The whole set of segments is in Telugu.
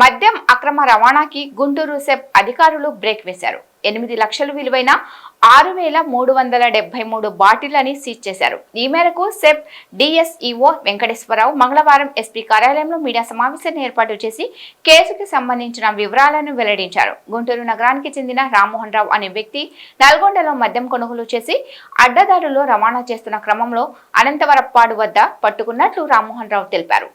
మద్యం అక్రమ రవాణాకి గుంటూరు సెప్ అధికారులు బ్రేక్ వేశారు. ఎనిమిది లక్షలు విలువైన ఆరు వేల మూడు వందల డెబ్బై మూడు బాటిళ్ళని సీజ్ చేశారు. ఈ మేరకు సెప్ డిఎస్ఈఓ వెంకటేశ్వరరావు మంగళవారం ఎస్పీ కార్యాలయంలో మీడియా సమావేశాన్ని ఏర్పాటు చేసి కేసుకి సంబంధించిన వివరాలను వెల్లడించారు. గుంటూరు నగరానికి చెందిన రామ్మోహన్ రావు అనే వ్యక్తి నల్గొండలో మద్యం కొనుగోలు చేసి అడ్డదారుల్లో రవాణా చేస్తున్న క్రమంలో అనంతవరప్పాడు వద్ద పట్టుకున్నట్లు రామ్మోహన్ రావు తెలిపారు.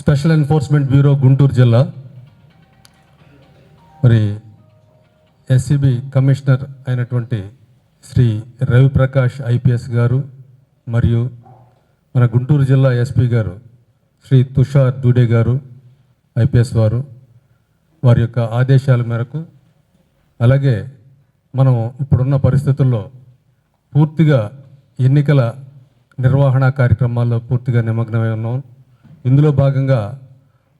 స్పెషల్ ఎన్ఫోర్స్మెంట్ బ్యూరో గుంటూరు జిల్లా ఎస్సిబి కమిషనర్ అయినటువంటి శ్రీ రవిప్రకాష్ ఐపీఎస్ గారు మరియు మన గుంటూరు జిల్లా ఎస్పీ గారు శ్రీ తుషార్ దూడే గారు ఐపీఎస్ వారు వారి యొక్క ఆదేశాల మేరకు అలాగే మనం ఇప్పుడున్న పరిస్థితుల్లో పూర్తిగా ఎన్నికల నిర్వహణ కార్యక్రమాల్లో పూర్తిగా నిమగ్నమై ఉన్నాం. ఇందులో భాగంగా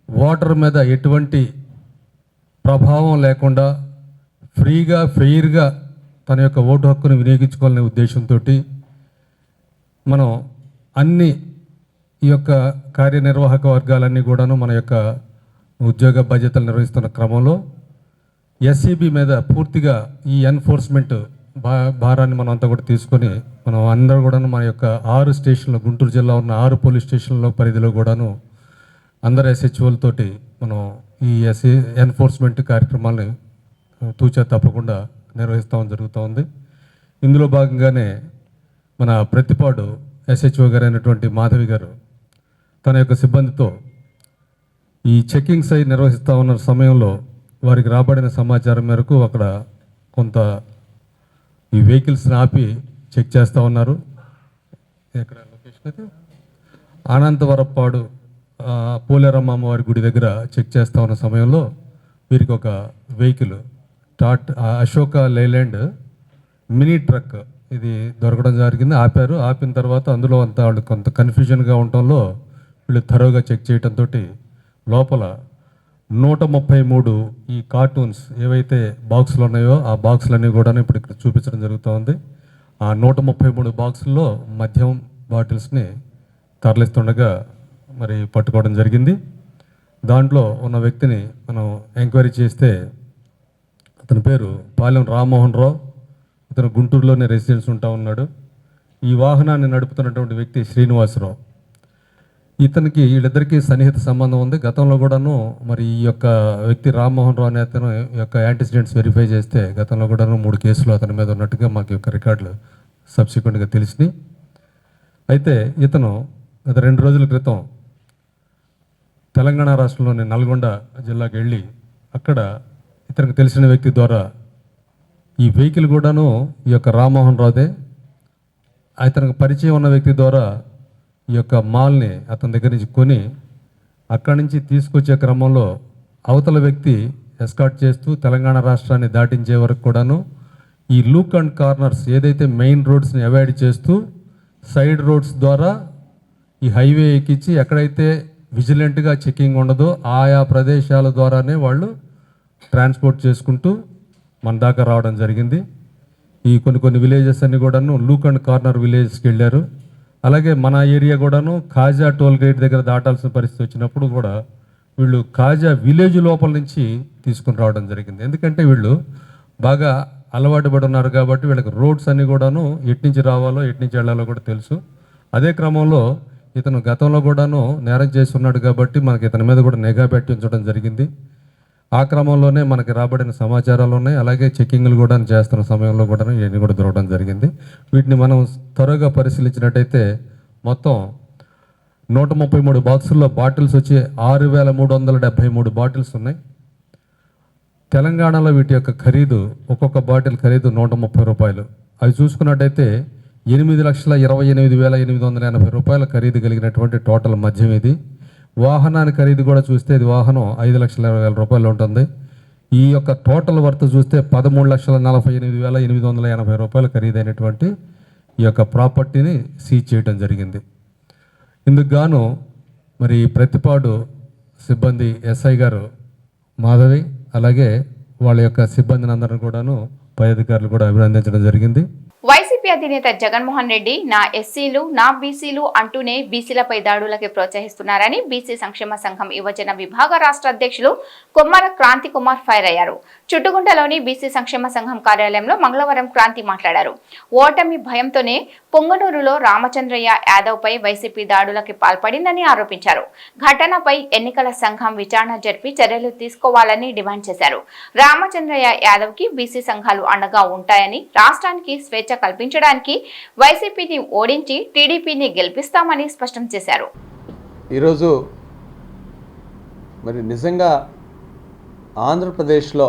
ఓటర్ మీద ఎటువంటి ప్రభావం లేకుండా ఫ్రీగా ఫెయిర్గా తన యొక్క ఓటు హక్కును వినియోగించుకోవాలనే ఉద్దేశంతో మనం అన్ని ఈ యొక్క కార్యనిర్వాహక వర్గాలన్నీ కూడాను మన యొక్క ఉద్యోగ బాధ్యతలు నిర్వహిస్తున్న క్రమంలో ఎస్సీబీ మీద పూర్తిగా ఈ ఎన్ఫోర్స్మెంట్ భా భారాన్ని మనం అంతా కూడా తీసుకొని మనం అందరూ కూడాను మన యొక్క ఆరు స్టేషన్లు గుంటూరు జిల్లా ఉన్న ఆరు పోలీస్ స్టేషన్ల పరిధిలో కూడాను అందరు ఎస్హెచ్ఓలతోటి మనం ఈ ఎస్ఏ ఎన్ఫోర్స్మెంట్ కార్యక్రమాలను తూచా తప్పకుండా నిర్వహిస్తాం జరుగుతూ ఉంది. ఇందులో భాగంగానే మన ప్రతిపాడు ఎస్హెచ్ఓ గారు అయినటువంటి మాధవి గారు తన యొక్క సిబ్బందితో ఈ చెక్కింగ్స్ అయి నిర్వహిస్తూ ఉన్న సమయంలో వారికి రాబడిన సమాచారం మేరకు అక్కడ కొంత ఈ వెహికల్స్ని ఆపి చెక్ చేస్తూ ఉన్నారు. ఎక్కడ లొకేషన్ అయితే అనంతవరప్పాడు పోలేరమ్మ అమ్మవారి గుడి దగ్గర చెక్ చేస్తూ ఉన్న సమయంలో వీరికి ఒక వెహికల్ టాట్ అశోక లైలాండ్ మినీ ట్రక్ ఇది దొరకడం జరిగింది. ఆపారు. ఆపిన తర్వాత అందులో అంత వాళ్ళు కొంత కన్ఫ్యూజన్గా ఉండటంలో వీళ్ళు థరోగా చెక్ చేయడంతో లోపల నూట ముప్పై మూడు ఈ కార్టూన్స్ ఏవైతే బాక్సులు ఉన్నాయో ఆ బాక్సులన్నీ కూడా ఇప్పుడు ఇక్కడ చూపించడం జరుగుతూ ఉంది. ఆ నూట ముప్పై మూడు బాక్సుల్లో మద్యం బాటిల్స్ని తరలిస్తుండగా మరి పట్టుకోవడం జరిగింది. దాంట్లో ఉన్న వ్యక్తిని మనం ఎంక్వైరీ చేస్తే అతని పేరు పాలెం రామ్మోహన్ రావు. ఇతను గుంటూరులోనే రెసిడెన్స్ ఉంటా ఉన్నాడు. ఈ వాహనాన్ని నడుపుతున్నటువంటి వ్యక్తి శ్రీనివాసరావు. ఇతనికి వీళ్ళిద్దరికీ సన్నిహిత సంబంధం ఉంది. గతంలో కూడాను మరి ఈ యొక్క వ్యక్తి రామ్మోహన్ రావు అనే అతను ఈ యొక్క యాంటిసిడెంట్స్ వెరిఫై చేస్తే గతంలో కూడాను మూడు కేసులు అతని మీద ఉన్నట్టుగా మాకు యొక్క రికార్డులు సబ్సిక్వెంట్గా తెలిసినాయి. అయితే ఇతను గత రెండు రోజుల క్రితం తెలంగాణ రాష్ట్రంలోని నల్గొండ జిల్లాకి వెళ్ళి అక్కడ ఇతనికి తెలిసిన వ్యక్తి ద్వారా ఈ వెహికల్ కూడాను ఈ యొక్క రామ్మోహన్ రావుదే. అతనికి పరిచయం ఉన్న వ్యక్తి ద్వారా ఈ యొక్క మాల్ని అతని దగ్గర నుంచి కొని అక్కడి నుంచి తీసుకొచ్చే క్రమంలో అవతల వ్యక్తి ఎస్కాట్ చేస్తూ తెలంగాణ రాష్ట్రాన్ని దాటించే వరకు కూడాను ఈ లూక్ అండ్ కార్నర్స్ ఏదైతే మెయిన్ రోడ్స్ని అవాయిడ్ చేస్తూ సైడ్ రోడ్స్ ద్వారా ఈ హైవే ఎక్కించి ఎక్కడైతే విజిలెంట్గా చెకింగ్ ఉండదో ఆయా ప్రదేశాల ద్వారానే వాళ్ళు ట్రాన్స్పోర్ట్ చేసుకుంటూ మన దాకా రావడం జరిగింది. ఈ కొన్ని కొన్ని విలేజెస్ అన్ని కూడాను లూక్ అండ్ కార్నర్ విలేజెస్కి వెళ్ళారు. అలాగే మన ఏరియా కూడాను కాజా టోల్ గేట్ దగ్గర దాటాల్సిన పరిస్థితి వచ్చినప్పుడు కూడా వీళ్ళు కాజా విలేజ్ లోపల నుంచి తీసుకుని రావడం జరిగింది. ఎందుకంటే వీళ్ళు బాగా అలవాటు పడి ఉన్నారు కాబట్టి వీళ్ళకి రోడ్స్ అన్నీ కూడాను ఎట్నుంచి రావాలో ఎట్నుంచి వెళ్ళాలో కూడా తెలుసు. అదే క్రమంలో ఇతను గతంలో కూడాను నేరం చేసి ఉన్నాడు కాబట్టి మనకి ఇతని మీద కూడా నిఘా పెట్టి ఉంచడం జరిగింది. ఆ క్రమంలోనే మనకి రాబడిన సమాచారాలు ఉన్నాయి. అలాగే చెక్కింగ్లు కూడా చేస్తున్న సమయంలో కూడా ఇవన్నీ కూడా దొరకడం జరిగింది. వీటిని మనం త్వరగా పరిశీలించినట్టయితే మొత్తం నూట ముప్పై మూడు బాక్సుల్లో బాటిల్స్ వచ్చి ఆరు వేల మూడు వందల డెబ్బై మూడు బాటిల్స్ ఉన్నాయి. తెలంగాణలో వీటి యొక్క ఖరీదు ఒక్కొక్క బాటిల్ ఖరీదు నూట ముప్పై రూపాయలు. అవి చూసుకున్నట్టయితే ఎనిమిది లక్షల ఇరవై ఎనిమిది వేల ఎనిమిది వందల ఎనభై రూపాయల ఖరీదు కలిగినటువంటి టోటల్ మద్యం ఇది. వాహనాన్ని ఖరీదు కూడా చూస్తే ఇది వాహనం ఐదు లక్షల ఇరవై వేల రూపాయలు ఉంటుంది. ఈ యొక్క టోటల్ వర్త్ చూస్తే పదమూడు లక్షల నలభై ఎనిమిది వేల ఎనిమిది వందల ఎనభై రూపాయలు ఖరీదైనటువంటి ఈ యొక్క ప్రాపర్టీని సీజ్ చేయడం జరిగింది. ఇందుకు గాను మరి ప్రతిపాడు సిబ్బంది ఎస్ఐ గారు మాధవి అలాగే వాళ్ళ యొక్క సిబ్బందిని అందరిని కూడాను పై అధికారులు కూడా అభినందించడం జరిగింది. అధినేత జగన్మోహన్ రెడ్డి నా ఎస్సీలు నా బీసీలు అంటూనే బీసీలపై దాడులకి ప్రోత్సహిస్తున్నారని బీసీ సంక్షేమ సంఘం యువజన విభాగ రాష్ట్ర అధ్యక్షులు కొమ్మర క్రాంతి కుమార్ ఫైర్ అయ్యారు. చుట్టుగుంటలోని బీసీ సంక్షేమ సంఘం కార్యాలయంలో మంగళవారం క్రాంతి మాట్లాడారు. ఓటమి భయంతోనే పొంగనూరులో రామచంద్రయ్య యాదవ్పై వైసీపీ దాడులకి పాల్పడిందని ఆరోపించారు. ఘటనపై ఎన్నికల సంఘం విచారణ జరిపి చర్యలు తీసుకోవాలని డిమాండ్ చేశారు. రామచంద్రయ్య యాదవ్కి బీసీ సంఘాలు అండగా ఉంటాయని రాష్ట్రానికి స్వేచ్ఛ కల్పించడానికి వైసీపీని ఓడించి టీడీపీని గెలిపిస్తామని స్పష్టం చేశారు. ఈరోజు మరి నిజంగా ఆంధ్రప్రదేశ్లో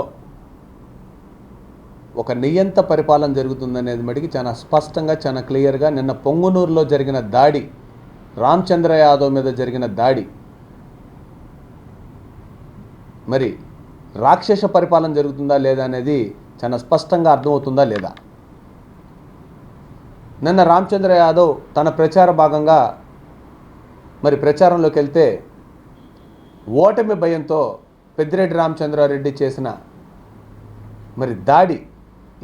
ఒక నియంత పరిపాలన జరుగుతుందనేది మటుకి చాలా స్పష్టంగా చాలా క్లియర్గా నిన్న పొంగునూరులో జరిగిన దాడి రామచంద్ర యాదవ్ మీద జరిగిన దాడి మరి రాక్షస పరిపాలన జరుగుతుందా లేదా అనేది చాలా స్పష్టంగా అర్థమవుతుందా లేదా? నిన్న రామచంద్ర యాదవ్ తన ప్రచార భాగంగా మరి ప్రచారంలోకి వెళ్తే ఓటమి భయంతో పెద్దిరెడ్డి రామచంద్రారెడ్డి చేసిన మరి దాడి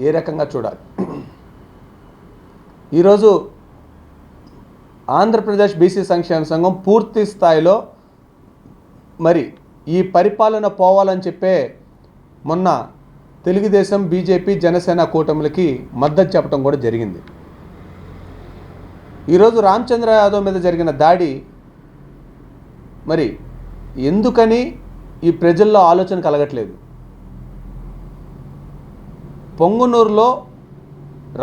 ఏ రకంగా చూడాలి? ఈరోజు ఆంధ్రప్రదేశ్ బీసీ సంక్షేమ సంఘం పూర్తి స్థాయిలో మరి ఈ పరిపాలన పోవాలని చెప్పే మొన్న తెలుగుదేశం బీజేపీ జనసేన కూటమిలకి మద్దతు చెప్పడం కూడా జరిగింది. ఈరోజు రామచంద్ర యాదవ్ మీద జరిగిన దాడి మరి ఎందుకని ఈ ప్రజల్లో ఆలోచన కలగట్లేదు? పొంగునూరులో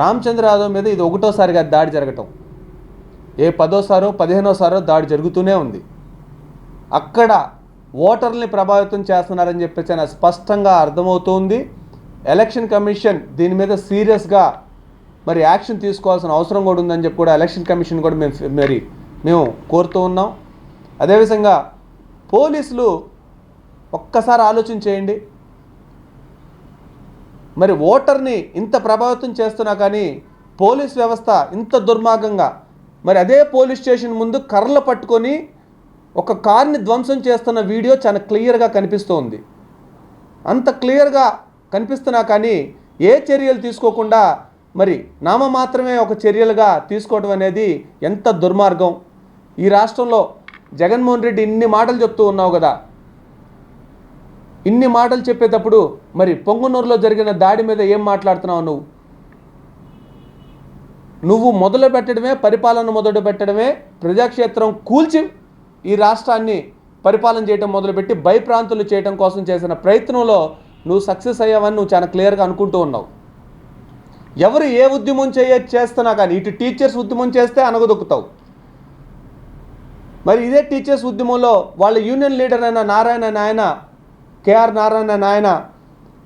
రామచంద్ర యాదవ్ మీద ఇది ఒకటోసారిగా దాడి జరగటం. ఏ పదోసారో పదిహేనోసారో దాడి జరుగుతూనే ఉంది. అక్కడ ఓటర్ని ప్రభావితం చేస్తున్నారని చెప్పేసి నాకు స్పష్టంగా అర్థమవుతుంది. ఎలక్షన్ కమిషన్ దీని మీద సీరియస్గా మరి యాక్షన్ తీసుకోవాల్సిన అవసరం కూడా ఉందని చెప్పి కూడా ఎలక్షన్ కమిషన్ కూడా మేము మరి మేము కోరుతూ ఉన్నాం. అదేవిధంగా పోలీసులు ఒక్కసారి ఆలోచన చేయండి. మరి ఓటర్ని ఇంత ప్రభావితం చేస్తున్నా కానీ పోలీస్ వ్యవస్థ ఇంత దుర్మార్గంగా మరి అదే పోలీస్ స్టేషన్ ముందు కర్రలు పట్టుకొని ఒక కార్ని ధ్వంసం చేస్తున్న వీడియో చాలా క్లియర్గా కనిపిస్తోంది. అంత క్లియర్గా కనిపిస్తున్నా కానీ ఏ చర్యలు తీసుకోకుండా మరి నామ మాత్రమే ఒక చర్యలుగా తీసుకోవడం అనేది ఎంత దుర్మార్గం? ఈ రాష్ట్రంలో జగన్మోహన్ రెడ్డి ఇన్ని మాటలు చెప్తూ ఉన్నావు కదా. ఇన్ని మాటలు చెప్పేటప్పుడు మరి పొంగునూరులో జరిగిన దాడి మీద ఏం మాట్లాడుతున్నావు నువ్వు? నువ్వు మొదలు పెట్టడమే పరిపాలన మొదలు పెట్టడమే ప్రజాక్షేత్రం కూల్చి ఈ రాష్ట్రాన్ని పరిపాలన చేయడం మొదలుపెట్టి భయప్రాంతులు చేయడం కోసం చేసిన ప్రయత్నంలో నువ్వు సక్సెస్ అయ్యావని నువ్వు చాలా క్లియర్గా అనుకుంటూ ఉన్నావు. ఎవరు ఏ ఉద్యమం చేయ చేస్తున్నా కానీ ఇటు టీచర్స్ ఉద్యమం చేస్తే అనగదొక్కుతావు. మరి ఇదే టీచర్స్ ఉద్యమంలో వాళ్ళ యూనియన్ లీడర్ అయిన నారాయణ నాయన కేఆర్ నారాయణ నాయన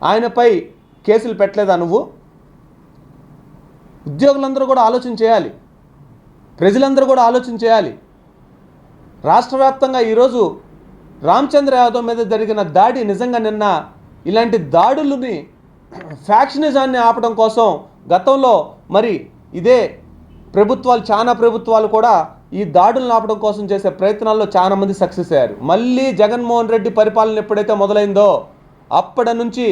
ఆయనపై కేసులు పెట్టలేదా నువ్వు? ఉద్యోగులందరూ కూడా ఆలోచన చేయాలి. ప్రజలందరూ కూడా ఆలోచన చేయాలి. రాష్ట్ర వ్యాప్తంగా ఈరోజు రామచంద్ర యాదవ్ మీద జరిగిన దాడి నిజంగా నిన్న ఇలాంటి దాడులని ఫ్యాక్షనిజాన్ని ఆపడం కోసం గతంలో మరి ఇదే ప్రభుత్వాలు చాలా ప్రభుత్వాలు కూడా ఈ దాడులను ఆపడం కోసం చేసే ప్రయత్నాల్లో చాలా మంది సక్సెస్ అయ్యారు. మళ్ళీ జగన్మోహన్ రెడ్డి పరిపాలన ఎప్పుడైతే మొదలైందో అప్పటి నుంచి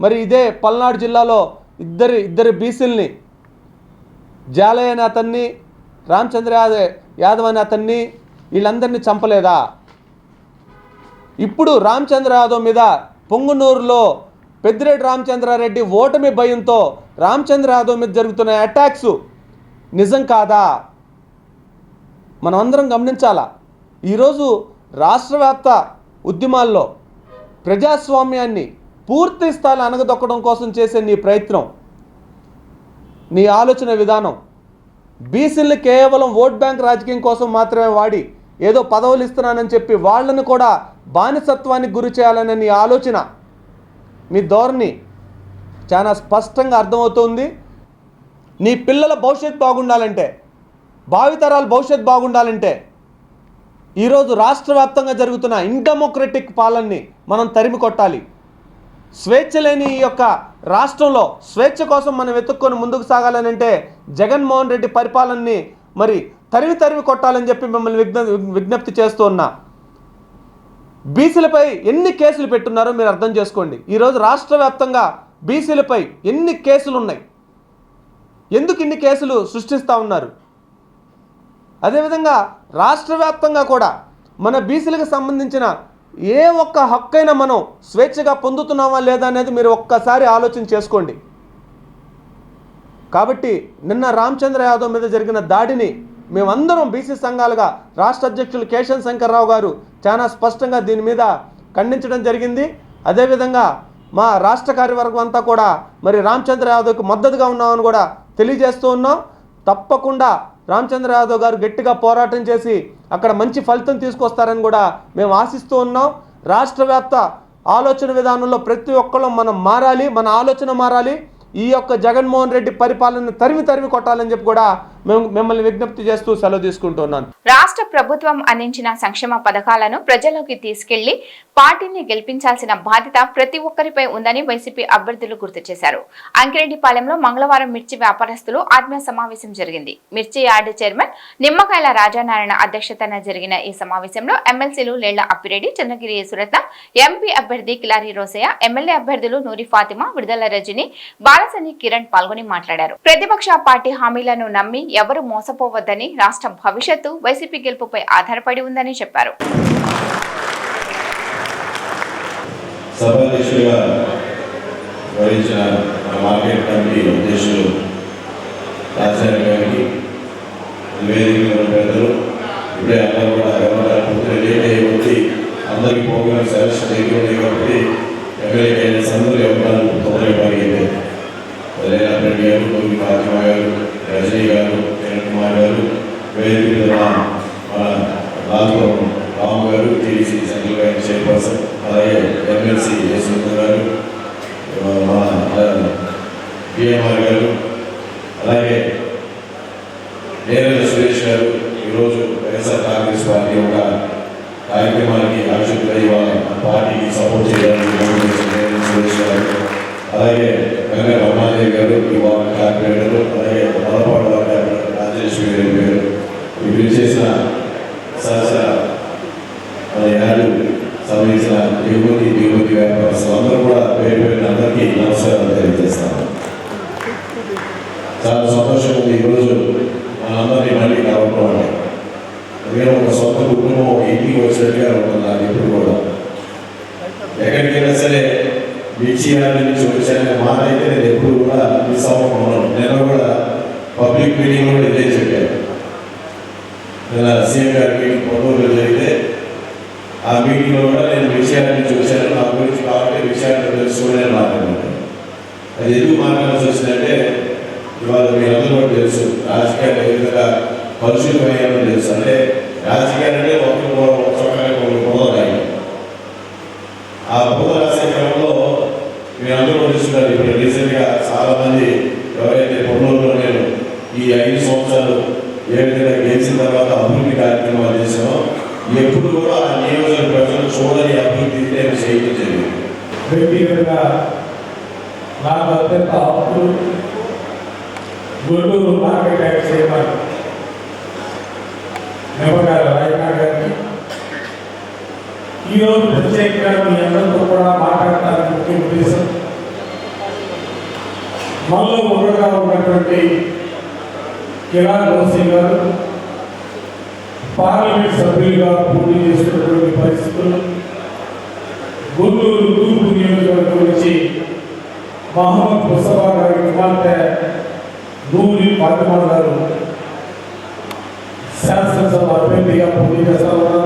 మరి ఇదే పల్నాడు జిల్లాలో ఇద్దరు ఇద్దరు బీసీల్ని జాలయ్య అనే అతన్ని రామచంద్ర యాదవ్ యాదవ్ అనే అతన్ని వీళ్ళందరినీ చంపలేదా? ఇప్పుడు రామచంద్ర యాదవ్ మీద పొంగునూరులో పెద్దిరెడ్డి రామచంద్రారెడ్డి ఓటమి భయంతో రామచంద్ర యాదవ్ మీద జరుగుతున్న అటాక్స్ నిజం కాదా? మనమందరం గమనించాలా? ఈరోజు రాష్ట్ర వ్యాప్త ఉద్యమాల్లో ప్రజాస్వామ్యాన్ని పూర్తి స్థాయిలో అనగదొక్కడం కోసం చేసే నీ ప్రయత్నం నీ ఆలోచన విధానం బీసీలు కేవలం ఓట్ బ్యాంక్ రాజకీయం కోసం మాత్రమే వాడి ఏదో పదవులు ఇస్తున్నానని చెప్పి వాళ్ళను కూడా బానిసత్వానికి గురి చేయాలనే నీ ఆలోచన మీ ధోరణి చాలా స్పష్టంగా అర్థమవుతుంది. నీ పిల్లల భవిష్యత్ బాగుండాలంటే భావితరాల భవిష్యత్ బాగుండాలంటే ఈరోజు రాష్ట్ర వ్యాప్తంగా జరుగుతున్న ఇన్డెమోక్రటిక్ పాలనని మనం తరిమి కొట్టాలి. స్వేచ్ఛ లేని ఈ యొక్క రాష్ట్రంలో స్వేచ్ఛ కోసం మనం వెతుక్కొని ముందుకు సాగాలని అంటే జగన్మోహన్ రెడ్డి పరిపాలనని మరి తరివి తరివి కొట్టాలని చెప్పి మిమ్మల్ని విజ్ఞ విజ్ఞప్తి చేస్తూ ఉన్నా. బీసీలపై ఎన్ని కేసులు పెట్టున్నారో మీరు అర్థం చేసుకోండి. ఈరోజు రాష్ట్ర వ్యాప్తంగా బీసీలపై ఎన్ని కేసులు ఉన్నాయి ఎందుకు ఇన్ని కేసులు సృష్టిస్తూ ఉన్నారు? అదేవిధంగా రాష్ట్ర వ్యాప్తంగా కూడా మన బీసీలకు సంబంధించిన ఏ ఒక్క హక్కైనా మనం స్వేచ్ఛగా పొందుతున్నామా లేదా అనేది మీరు ఒక్కసారి ఆలోచన చేసుకోండి. కాబట్టి నిన్న రామచంద్ర యాదవ్ మీద జరిగిన దాడిని మేమందరం బీసీ సంఘాలుగా రాష్ట్ర అధ్యక్షులు కేశవ శంకర్రావు గారు చాలా స్పష్టంగా దీని మీద ఖండించడం జరిగింది. అదేవిధంగా మా రాష్ట్ర కార్యవర్గం అంతా కూడా మరి రామచంద్ర యాదవ్కి మద్దతుగా ఉన్నామని కూడా తెలియజేస్తూ ఉన్నాం. తప్పకుండా రామచంద్ర యాదవ్ గారు గట్టిగా పోరాటం చేసి అక్కడ మంచి ఫలితం తీసుకొస్తారని కూడా మేము ఆశిస్తూ ఉన్నాం. రాష్ట్ర వ్యాప్త ఆలోచన విధానంలో ప్రతి ఒక్కళ్ళు మనం మారాలి మన ఆలోచన మారాలి. ఈ యొక్క జగన్మోహన్ రెడ్డి పరిపాలన తరిమి తరిమి కొట్టాలని చెప్పి కూడా మేము మిమ్మల్ని విజ్ఞప్తి చేస్తూ సెలవు తీసుకుంటున్నాను రాష్ట్ర ప్రభుత్వం అందించిన సంక్షేమ పథకాలను ప్రజల్లోకి తీసుకెళ్ళి పార్టీని గెలిపించాల్సిన బాధ్యత ప్రతి ఒక్కరిపై ఉందని వైసీపీ అభ్యర్థులు గుర్తు చేశారు. అంకిరెడ్డిపాలెంలో మంగళవారం మిర్చి వ్యాపారస్తులు ఆత్మీయ సమావేశం జరిగింది. మిర్చి యార్డు చైర్మన్ నిమ్మకాయల రాజానారాయణ అధ్యక్షతన జరిగిన ఈ సమావేశంలో ఎమ్మెల్సీలు లేళ్ళ అప్పిరెడ్డి చంద్రగిరి సురత్న ఎంపీ అభ్యర్థి కిలారి రోసయ్య ఎమ్మెల్యే అభ్యర్థులు నూరి ఫాతిమా విడుదల రజని బాలసని కిరణ్ పాల్గొని మాట్లాడారు. ప్రతిపక్ష పార్టీ హామీలను నమ్మి ఎవరు మోసపోవద్దని రాష్ట్రం భవిష్యత్తు వైసీపీ గెలుపుపై ఆధారపడి ఉందని చెప్పారు. సభాధ్యక్షుడిగా వహించిన మార్కెట్ కమిటీ అధ్యక్షులు గారికి పెద్దలు ఇప్పుడే అందరూ కూడా ఎవరు పూర్తి లేట్ అందరికీ ప్రోగ్రామ్ సెలక్షన్ కాబట్టి ఎమ్మెల్యే క్యాండిడేట్స్ అందరూ ఎవరు తొందరగా పాల్గొంటే రేలారెడ్డి గారు గోపి ఫాతిమా గారు రజనీ గారు కిరణ్ కుమార్ గారు వేదిక మీద ఉన్న మన లాల్పురం రాము గారు టీడీసీ సెంట్రల్ బ్యాంక్ చైర్పర్సన్ అలాగే ఎమ్మెల్సీ యశ్వంత్ గారు ఆ, మన పిఎంఆర్ గారు అలాగే నేరేళ్ళ సురేష్ గారు ఈరోజు వైఎస్ఆర్ కాంగ్రెస్ పార్టీ యొక్క కార్యక్రమానికి ఆక్షితులై వాళ్ళ పార్టీకి సపోర్ట్ చేయడానికి ముందుకు వచ్చిన నేరేళ్ళ సురేష్ గారు అలాగే గంగ రమణాదేవి గారు ఈ వార్డు కార్పొరేటర్లు అలాగే మలపాడు వార్డు కార్పొరేటర్ రాజేశ్వరి గారి గారు వీరు చేసిన సహచర మన యాడు సంబంధించిన దిగుమతి దిగుమతి వ్యాపారస్తులు అందరూ కూడా పేరు పేరున అందరికీ నమస్కారాలు తెలియజేస్తాను చాలా సంతోషం ఉంది ఈరోజు మనందరినీ మళ్ళీ కలవడం అంటే అందుకని ఒక సొంత కుటుంబం ఒక ఇంటికి వచ్చినట్టుగా ఉంటుంది నాకు ఎప్పుడు కూడా ఎక్కడికైనా సరే మిర్చి యార్డ్ నుంచి వచ్చాక మాట అయితే నేను ఎప్పుడు కూడా మిస్ అవ్వకుండా నేను కూడా పబ్లిక్ మీటింగ్ కూడా ఇదే చెప్పాను నేను సీఎం గారి మీటింగ్ పొన్నూరులో జరిగితే ఆ మీటింగ్లో కూడా నేను విషయాల నుంచి వచ్చాను నా గురించి కాబట్టి విషయాలు తెలుసుకోవడానికి మాట్లాడాను అది ఎందుకు మాట్లాడాల్సి వచ్చిందంటే ఇవాళ మీ అందరూ కూడా తెలుసు రాజకీయాలు ఏ విధంగా కలుషితమయ్యాయో తెలుసు అంటే రాజకీయాలంటే ఒకరి ఒక చోట పొందాలి ఆ బుధ రాసే క్రమంలో మీరు అందరూ చూస్తున్నారు. ఇప్పుడు రీసెంట్గా చాలా మంది ఎవరైతే పొన్నూరులో నేను ఈ ఐదు సంవత్సరాలు ఏ విధంగా గెలిచిన తర్వాత అభివృద్ధి కార్యక్రమాలు చేశామో ఎప్పుడు కూడా ఆ నియోజక ప్రజలు చూడని అభివృద్ధి నేను చేయడం జరిగింది. వ్యక్తిగతంగా నాకు అత్యంత ఆప్తులు గుంటూరు మార్కెట్ యాక్ట్ చేయమని నిమ్మకాయలు ఈరోజు ప్రత్యేకంగా మీ అందరితో కూడా మాట్లాడటానికి ముఖ్య ఉద్దేశం మనలో ఒకగా ఉన్నటువంటి కిరాణ్ రోసి గారు పార్లమెంట్ సభ్యులుగా పోటీ చేస్తున్నటువంటి పరిస్థితులు గుంటూరు తూర్పు నియోజకవర్గం నుంచి మహమ్మద్ ముస్తఫా గారి కుమార్తె నూరి ఫాతిమా గారు శాసనసభ అభ్యర్థిగా పోటీ చేస్తా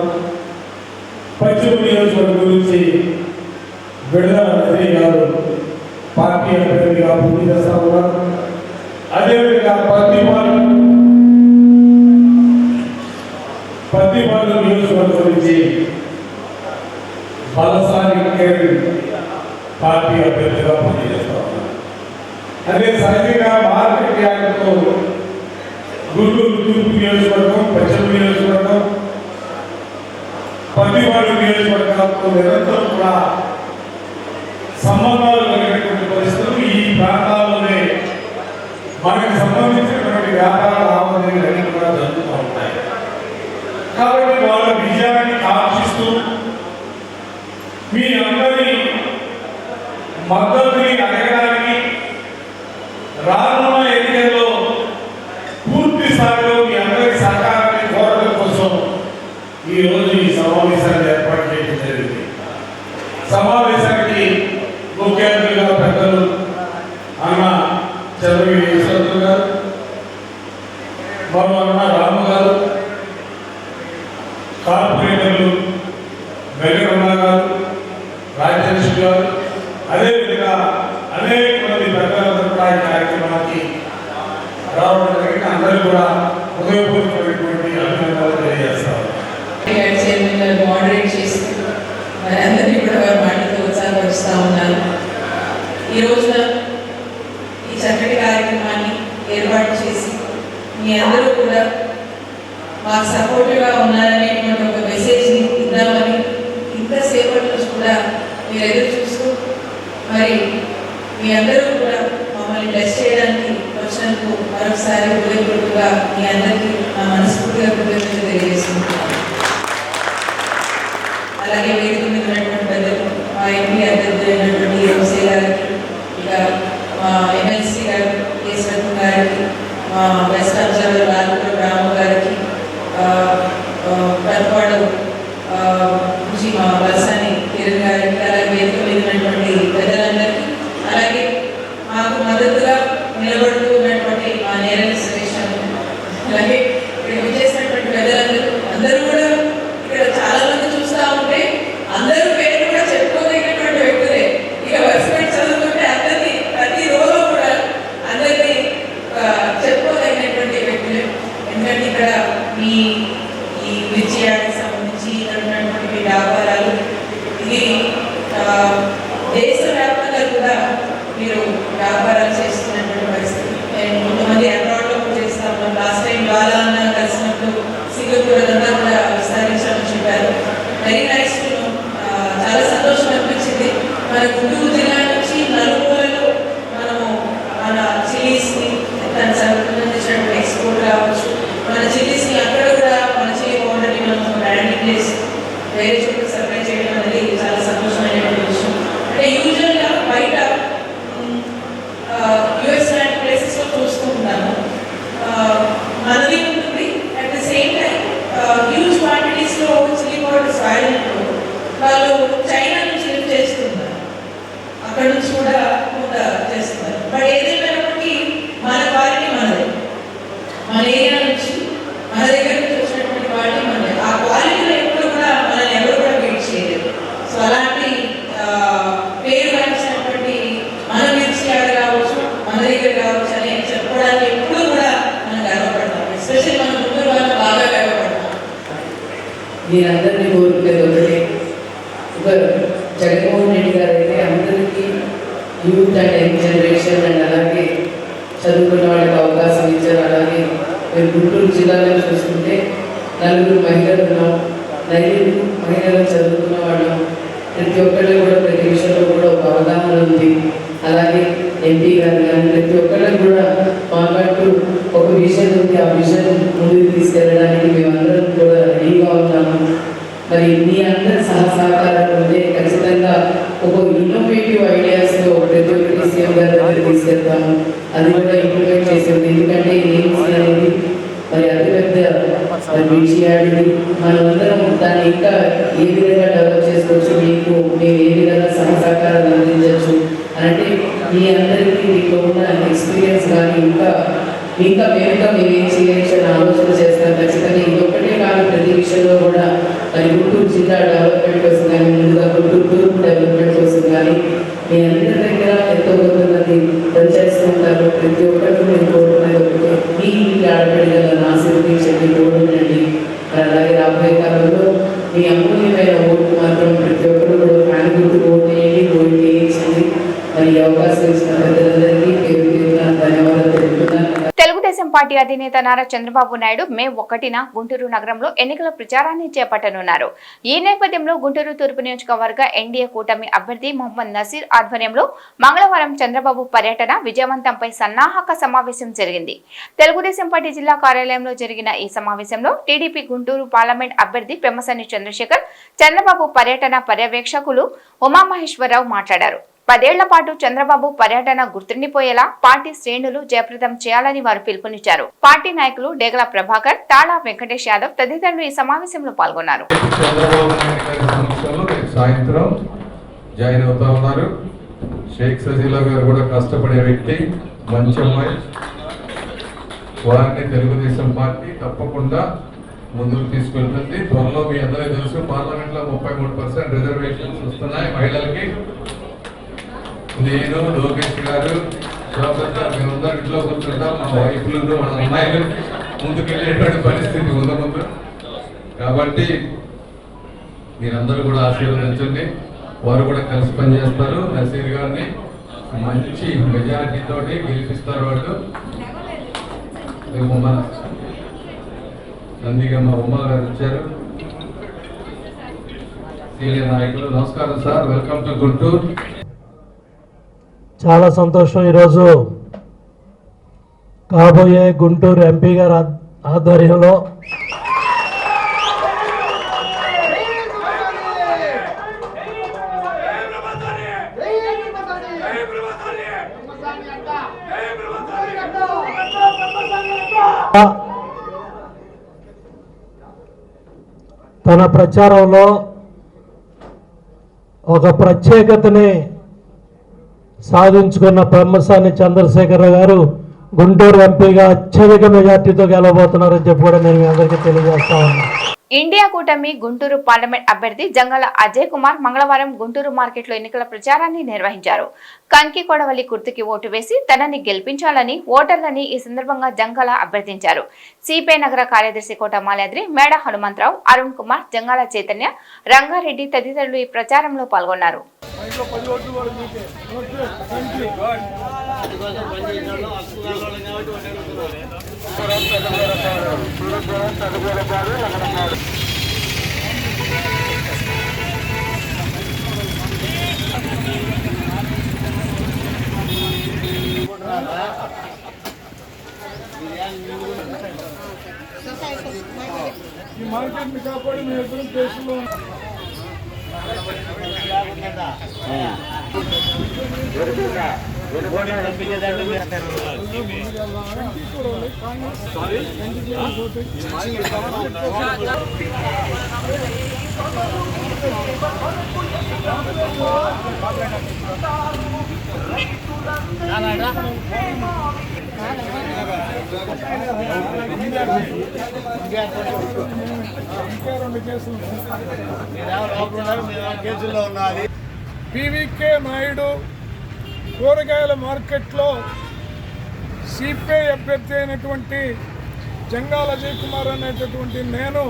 మద్దతుని అడగడానికి రాను 보다. గుంటూరు జిల్లాలో చూసుకుంటే నలుగురు మహిళలు ఉన్నాం నలుగురు మహిళలు చదువుకున్న వాళ్ళం ప్రతి ఒక్కళ్ళు కూడా ప్రతి విషయంలో కూడా ఒక అవగాహన ఉంది. అలాగే ఎంపీ గారు కానీ ప్రతి ఒక్కళ్ళకి కూడా మాట్లాడుతూ ఒక విజన్ ఉంది. ఆ విజన్ తెలుగుదేశం పార్టీ అధినేత నారా చంద్రబాబు నాయుడు మే ఒకటిన గుంటూరు నగరంలో ఎన్నికల ప్రచారాన్ని చేపట్టనున్నారు. ఈ నేపథ్యంలో గుంటూరు తూర్పు నియోజకవర్గ ఎన్డీఏ కూటమి అభ్యర్థి మొహమ్మద్ నసీర్ ఆధ్వర్యంలో మంగళవారం చంద్రబాబు పర్యటన విజయవంతంపై సన్నాహక సమావేశం జరిగింది. తెలుగుదేశం పార్టీ జిల్లా కార్యాలయంలో జరిగిన ఈ సమావేశంలో టీడీపీ గుంటూరు పార్లమెంట్ అభ్యర్థి పెమ్మసాని చంద్రశేఖర్ చంద్రబాబు పర్యటన పర్యవేక్షకులు ఉమామహేశ్వరరావు మాట్లాడారు. పదేళ్ళ పాటు చంద్రబాబు పర్యటన గుర్తుండిపోయేలా పార్టీ శ్రేణులు జయప్రదం చేయాలని వారు పిలుపునిచ్చారు. పార్టీ నాయకులు డేగల ప్రభాకర్ తాళా వెంకటేష్ యాదవ్ తదితరులు ఈ సమావేశంలో పాల్గొన్నారు. జాయిన్ అవుతా ఉన్నారు. షేక్ సజీలా గారు కూడా కష్టపడే వ్యక్తి మంచి అమ్మాయి. వారిని తెలుగుదేశం పార్టీ తప్పకుండా ముందుకు తీసుకెళ్తుంది. త్వరలో మీ అందరికీ తెలుసు పార్లమెంట్లో ముప్పై మూడు పర్సెంట్ రిజర్వేషన్స్ వస్తున్నాయి మహిళలకి. నేను లోకేష్ గారు శోభన్ గారు ఇంట్లో కూర్చుంటాం మా వైఫ్లు మన అమ్మాయిలు ముందుకెళ్ళేటువంటి పరిస్థితి ముందు ముందు. కాబట్టి మీరందరూ కూడా ఆశీర్వదించండి. వారు కూడా కలిసి పనిచేస్తారు. నసీర్ గారిని మంచి మెజారిటీతో గెలిపిస్తారు వాళ్ళు. నందిగా మా ఉమ్మ గారు వచ్చారు. సీనియర్ నాయకులు నమస్కారం సార్. Welcome to Guntur. చాలా సంతోషం ఈరోజు. కాబోయే గుంటూరు ఎంపీ గారి ఆధ్వర్యంలో తన ప్రచారంలో ఒక ప్రత్యేకతని సాధించుకున్న బ్రహ్మసాని చంద్రశేఖర గారు గుంటూరు ఎంపీగా అత్యధిక మెజార్టీతో గెలవబోతున్నారని చెప్పి కూడా నేను మీ అందరికీ తెలియజేస్తా ఉన్నాను ఇండియా కూటమి గుంటూరు పార్లమెంట్ అభ్యర్థి జంగల అజయ్ కుమార్ మంగళవారం గుంటూరు మార్కెట్లో ఎన్నికల ప్రచారాన్ని నిర్వహించారు. కంకి కొడవలి గుర్తుకి ఓటు వేసి తనని గెలిపించాలని ఓటర్లని ఈ సందర్భంగా జంగాల అభ్యర్థించారు. సిపిఐ నగర కార్యదర్శి కోట మాలాద్రి మేడ హనుమంతరావు అరుణ్ కుమార్ జంగాల చైతన్య రంగారెడ్డి తదితరులు ఈ ప్రచారంలో పాల్గొన్నారు. ఈ మార్కెట్ని కాపాడి మేము ఎప్పుడు దేశంలో పంపించేదండి కేసుల్లో ఉన్నది పివికే నాయుడు కూరగాయల మార్కెట్లో సిపిఐ అభ్యర్థి అయినటువంటి జంగాల అజయ్ కుమార్ అనేటటువంటి నేను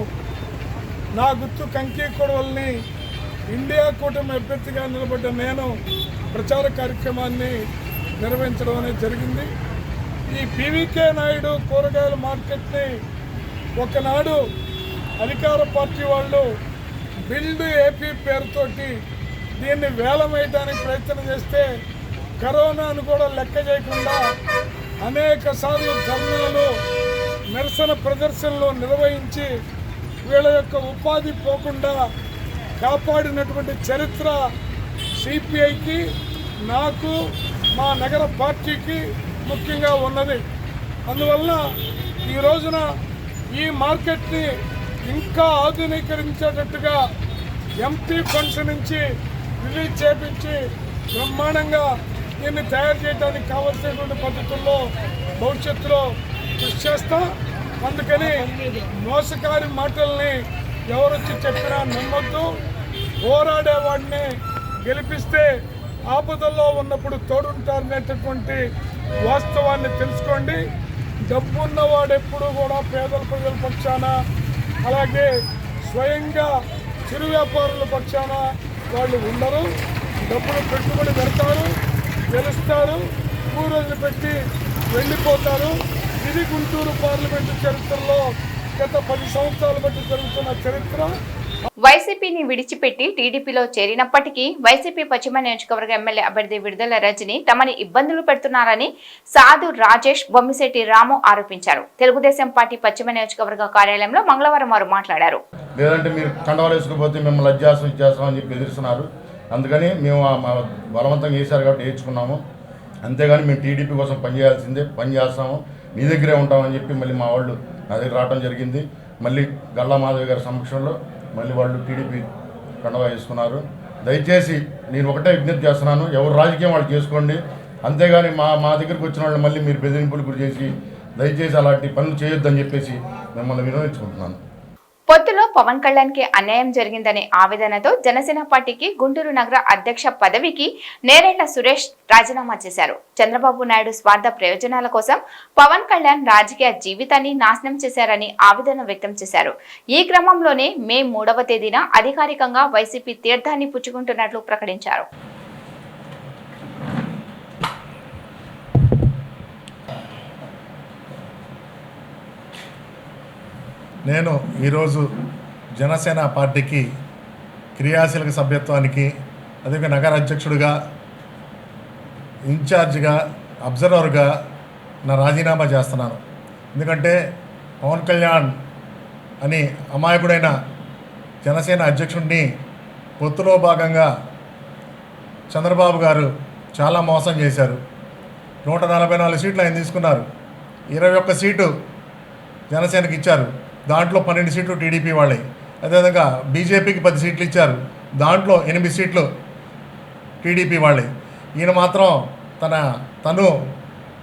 నా గుర్తు కంకి కొడవల్ని ఇండియా కూటమి అభ్యర్థిగా నిలబడ్డ నేను ప్రచార కార్యక్రమాన్ని నిర్వహించడం అనేది జరిగింది. ఈ పివికే నాయుడు కూరగాయల మార్కెట్ని ఒకనాడు అధికార పార్టీ వాళ్ళు బిల్డ్ ఏపీ పేరుతోటి దీన్ని వేలం వేయడానికి ప్రయత్నం చేస్తే కరోనాను కూడా లెక్క చేయకుండా అనేక సార్లు ధర్నాలు నిరసన ప్రదర్శనలు నిర్వహించి వీళ్ళ యొక్క ఉపాధి పోకుండా కాపాడినటువంటి చరిత్ర సిపిఐకి నాకు మా నగర పార్టీకి ముఖ్యంగా ఉన్నది. అందువల్ల ఈ రోజున ఈ మార్కెట్ని ఇంకా ఆధునీకరించేటట్టుగా ఎంపీ ఫండ్స్ నుంచి రిలీజ్ చేపించి బ్రహ్మాండంగా దీన్ని తయారు చేయడానికి కావలసినటువంటి పద్ధతుల్లో భవిష్యత్తులో కృషి చేస్తాం. అందుకని మోసకారి మాటల్ని ఎవరొచ్చి చెప్పినా నమ్మొద్దు. పోరాడేవాడిని గెలిపిస్తే ఆపదల్లో ఉన్నప్పుడు తోడుంటారనేటటువంటి వాస్తవాన్ని తెలుసుకోండి. డబ్బు ఉన్నవాడెప్పుడు కూడా పేదల ప్రజల పక్షాన అలాగే స్వయంగా చిరు వ్యాపారుల పక్షాన వాళ్ళు ఉండరు. డబ్బులు పెట్టుబడి పెడతారు. గెలుస్తారు ఊరోజు పెట్టి వెళ్ళిపోతారు. ఇది గుంటూరు పార్లమెంటు చరిత్రలో గత పది సంవత్సరాల బట్టి జరుగుతున్న చరిత్ర. వైసీపీని విడిచిపెట్టి టీడీపీలో చేరినప్పటికీ వైసీపీ పశ్చిమ నియోజకవర్గ ఎమ్మెల్యే అభ్యర్థి విడుదల రజని తమని ఇబ్బందులు పెడుతున్నారని సాధు రాజేష్ బొమ్మిశెట్టి రాము ఆరోపించారు. తెలుగుదేశం పార్టీ పశ్చిమ నియోజకవర్గ కార్యాలయంలో మంగళవారం వారు మాట్లాడారు. లేదంటే మీరు కండవాలు వేసుకుపోతే మిమ్మల్ని ఇచ్చేస్తాం అని చెప్పి బెదిరిస్తున్నారు అందుకని మేము ఆ మా బలవంతంగా వేశారు కాబట్టి వేయించుకున్నాము అంతేగాని మేము టీడీపీ కోసం పనిచేయాల్సిందే పని చేస్తాము. మీ దగ్గరే ఉంటామని చెప్పి మళ్ళీ మా వాళ్ళు నా దగ్గర రావడం జరిగింది. మళ్ళీ గల్లా మాధవి గారి సమక్షంలో మళ్ళీ వాళ్ళు టీడీపీ కండవా వేసుకున్నారు. దయచేసి నేను ఒకటే విజ్ఞప్తి చేస్తున్నాను ఎవరు రాజకీయం వాళ్ళు చేసుకోండి. అంతేగాని మా మా దగ్గరికి వచ్చిన వాళ్ళు మళ్ళీ మీరు బెదిరింపులు గురి చేసి దయచేసి అలాంటి పనులు చేయొద్దని చెప్పేసి మిమ్మల్ని వినోదించుకుంటున్నాను పొత్తులో పవన్ కళ్యాణ్కి అన్యాయం జరిగిందనే ఆవేదనతో జనసేన పార్టీకి గుంటూరు నగర అధ్యక్ష పదవికి నేరేళ్ళ సురేష్ రాజీనామా చేశారు. చంద్రబాబు నాయుడు స్వార్థ ప్రయోజనాల కోసం పవన్ కళ్యాణ్ రాజకీయ జీవితాన్ని నాశనం చేశారని ఆవేదన వ్యక్తం చేశారు. ఈ క్రమంలోనే మే మూడవ తేదీన అధికారికంగా వైసీపీ తీర్థాన్ని పుచ్చుకుంటున్నట్లు ప్రకటించారు. నేను ఈరోజు జనసేన పార్టీకి క్రియాశీలక సభ్యత్వానికి అదే నగర అధ్యక్షుడిగా ఇన్ఛార్జ్గా అబ్జర్వర్గా నా రాజీనామా చేస్తున్నాను. ఎందుకంటే పవన్ కళ్యాణ్ అని అమాయకుడైన జనసేన అధ్యక్షుడిని పొత్తులో భాగంగా చంద్రబాబు గారు చాలా మోసం చేశారు. నూట నలభై నాలుగు సీట్లు ఆయన తీసుకున్నారు. ఇరవై ఒక్క సీటు జనసేనకి ఇచ్చారు. దాంట్లో పన్నెండు సీట్లు టీడీపీ వాళ్ళే అదేవిధంగా బీజేపీకి పది సీట్లు ఇచ్చారు. దాంట్లో ఎనిమిది సీట్లు టీడీపీ వాళ్ళే. ఈయన మాత్రం తన తను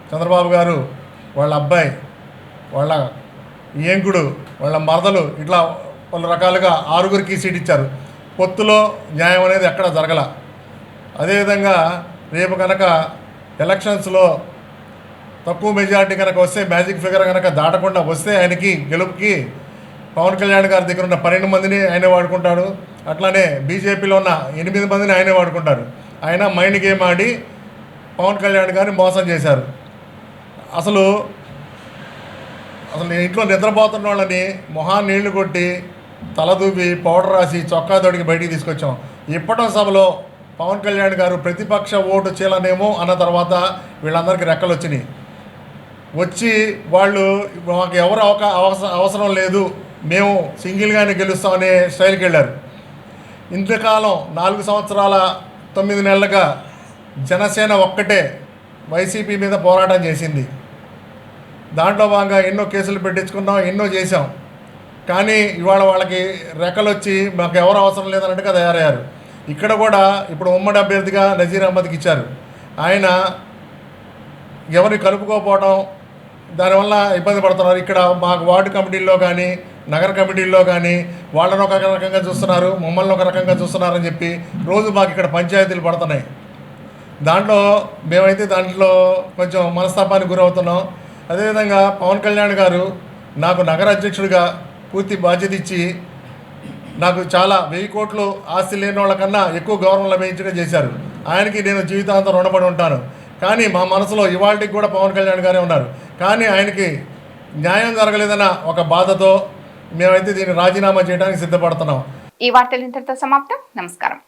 చంద్రబాబు గారు వాళ్ళ అబ్బాయి వాళ్ళ ఏంకుడు వాళ్ళ మరదలు ఇట్లా పలు రకాలుగా ఆరుగురికి సీట్ ఇచ్చారు. పొత్తులో న్యాయం అనేది ఎక్కడ జరగల. అదేవిధంగా రేపు కనుక ఎలక్షన్స్లో తక్కువ మెజారిటీ కనుక వస్తే మ్యాజిక్ ఫిగర్ కనుక దాటకుండా వస్తే ఆయనకి గెలుపుకి పవన్ కళ్యాణ్ గారి దగ్గర ఉన్న పన్నెండు మందిని ఆయనే వాడుకుంటాడు. అట్లానే బీజేపీలో ఉన్న ఎనిమిది మందిని ఆయనే వాడుకుంటారు. ఆయన మైండ్ గేమ్ ఆడి పవన్ కళ్యాణ్ గారిని మోసం చేశారు. అసలు అసలు ఇంట్లో నిద్రపోతున్న వాళ్ళని మొహాన్ని నీళ్ళు కొట్టి తలదూపి పౌడర్ రాసి చొక్కా తోడికి బయటికి తీసుకొచ్చాం. ఇప్పటం సభలో పవన్ కళ్యాణ్ గారు ప్రతిపక్ష ఓటు చీలనేమో అన్న తర్వాత వీళ్ళందరికీ రెక్కలు వచ్చినాయి. వచ్చి వాళ్ళు మాకు ఎవరు అవకా అవసరం లేదు. మేము సింగిల్గానే గెలుస్తామనే స్టైల్కి వెళ్ళారు. ఇంతకాలం నాలుగు సంవత్సరాల తొమ్మిది నెలలుగా జనసేన ఒక్కటే వైసీపీ మీద పోరాటం చేసింది. దాంట్లో భాగంగా ఎన్నో కేసులు పెట్టించుకున్నాం ఎన్నో చేసాం కానీ ఇవాళ వాళ్ళకి రెక్కలు వచ్చి మాకు ఎవరు అవసరం లేదన్నట్టుగా తయారయ్యారు. ఇక్కడ కూడా ఇప్పుడు ఉమ్మడి అభ్యర్థిగా నజీర్ అహ్మద్కి ఇచ్చారు. ఆయన ఎవరిని కలుపుకోపోవడం దానివల్ల ఇబ్బంది పడుతున్నారు. ఇక్కడ మాకు వార్డు కమిటీల్లో కానీ నగర కమిటీల్లో కానీ వాళ్ళని ఒక రకంగా చూస్తున్నారు మమ్మల్ని ఒక రకంగా చూస్తున్నారని చెప్పి రోజు మాకు ఇక్కడ పంచాయతీలు పడుతున్నాయి. దాంట్లో మేమైతే దాంట్లో కొంచెం మనస్తాపానికి గురవుతున్నాం. అదేవిధంగా పవన్ కళ్యాణ్ గారు నాకు నగర అధ్యక్షుడిగా పూర్తి బాధ్యత ఇచ్చి నాకు చాలా వెయ్యి కోట్లు ఆస్తి లేని వాళ్ళకన్నా ఎక్కువ గౌరవం లభించడం చేశారు. ఆయనకి నేను జీవితాంతం రుణపడి ఉంటాను. కానీ మా మనసులో ఇవాళకి కూడా పవన్ కళ్యాణ్ గారే ఉన్నారు. కానీ ఆయనకి న్యాయం జరగలేదన్న ఒక బాధతో మేమైతే దీన్ని రాజీనామా చేయడానికి సిద్ధపడుతున్నాం. ఈ వార్తలు ఇంతటితో సమాప్తం. నమస్కారం.